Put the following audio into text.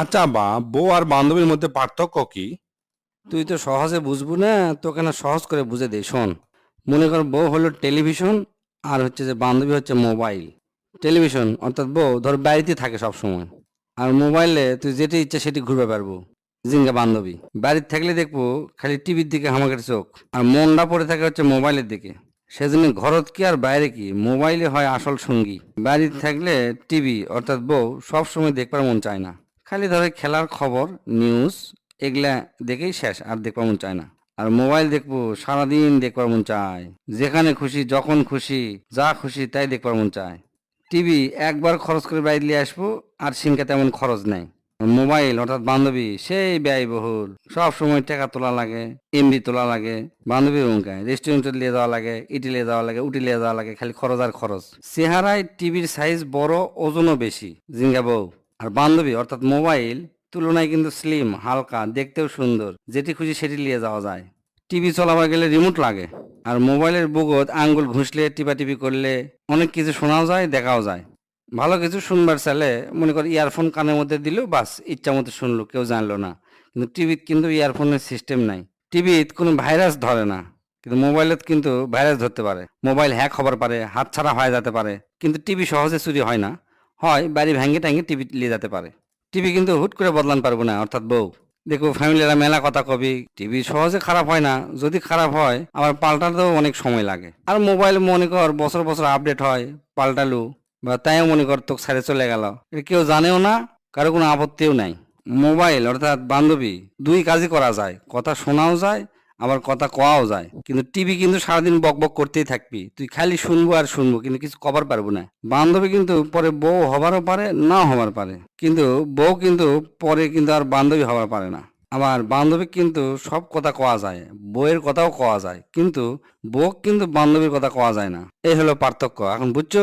আচ্ছা বা, বউ আর বান্ধবীর মধ্যে পার্থক্য কি? তুই তো সহজে বুঝব না, তোকে না সহজ করে বুঝে দে, শোন। মনে কর বউ হলো টেলিভিশন, আর হচ্ছে যে বান্ধবী হচ্ছে মোবাইল। টেলিভিশন, অর্থাৎ বউ, ধর বাড়িতে থাকে সব সময় আর মোবাইলে তুই যেটি ইচ্ছা সেটি ঘুরবে পারব। জিঙ্গা বান্ধবী। বাড়িতে থাকলে দেখব, খালি টিভির দিকে হামাকের চোখ, আর মনটা পড়ে থাকে হচ্ছে মোবাইলের দিকে। সেজন্য ঘরত কি আর বাইরে কি? মোবাইলে হয় আসল সঙ্গী। বাড়িতে থাকলে টিভি, অর্থাৎ বউ সব সময় দেখবার মন চায় না। খালি ধরে খেলার খবর নিউজ এগুলা দেখেই শেষ, আর দেখবার মন চায় না। আর মোবাইল দেখব, সারাদিন দেখবার মন চায়। যেখানে খুশি, যখন খুশি, যা খুশি তাই দেখবার মন চায়। টিভি একবার খরচ করে বাইরে আসব, আর সিংকা তেমন খরচ নেই। মোবাইল অর্থাৎ বান্ধবী, সেই ব্যয়বহুল। সব সময় টাকা তোলা লাগে এমবি তোলা লাগে বান্ধবী রুমকায় রেস্টুরেন্টে নিয়ে যাওয়া লাগে, ইটি নিয়ে যাওয়া লাগে, উটি নিয়ে যাওয়া লাগে, খালি খরচ আর খরচ। চেহারায় টিভির সাইজ বড়, ওজনও বেশি। জিঙ্গা বউ। আর বান্ধবী, অর্থাৎ মোবাইল, তুলনায় কিন্তু স্লিম হালকা, দেখতেও সুন্দর। যেটি খুশি সেটি নিয়ে যাওয়া যায়। টিভি চলাবার গেলে রিমোট লাগে। আর মোবাইলের বুগত আঙ্গুল ঘুষলে, টিপাটিপি করলে অনেক কিছু শোনাও যায়, দেখাও যায়। ভালো কিছু শুনবার চাইলে মনে কর ইয়ারফোন কানের মধ্যে দিল, বাস ইচ্ছা মতো শুনলো, কেউ জানলো না। কিন্তু টিভিত কিন্তু ইয়ারফোনের সিস্টেম নাই। টিভিত কোনো ভাইরাস ধরে না। কিন্তু মোবাইলত কিন্তু ভাইরাস ধরতে পারে। মোবাইল হ্যাক হবার পারে হাত ছাড়া হয়ে যেতে পারে। কিন্তু টিভি সহজে চুরি হয় না। হয়, বাড়ি ভেঙে ট্যাঙ্গে টিভি নিয়ে যেতে পারে। টিভি কিন্তু হুট করে বদলান পারব না, অর্থাৎ বউ। দেখো ফ্যামিলিরা মেলা কথা কবি। টিভি সহজে খারাপ হয় না, যদি খারাপ হয়, আবার পাল্টাতেও অনেক সময় লাগে। আর মোবাইল মনে কর, বছর বছর আপডেট হয়, পাল্টালু। বা তাইও মনে কর, তোকে ছেড়ে চলে গেল। কেউ জানেও না, কারও কোনো আপত্তিও নাই। মোবাইল, অর্থাৎ বান্ধবী, দুই কাজই করা যায়। কথা শোনাও যায় আবার কথা কোয়াও যায়। কিন্তু টিভি কিন্তু সারাদিন বক বক করতেই থাকবি। তুই খালি শুনব আর শুনব, কিন্তু কিছু কভার পারব না। বান্ধবী কিন্তু পরে বউ হবারও পারে না হবার পারে। কিন্তু বউ কিন্তু পরে কিন্তু আর বান্ধবী হবার পারে না। আবার বান্ধবী কিন্তু সব কথা কোয়া যায়, বউয়ের কথাও কোয়া যায়। কিন্তু বউ কিন্তু বান্ধবীর কথা কোয়া যায় না। এই হলো পার্থক্য। এখন বুঝছ?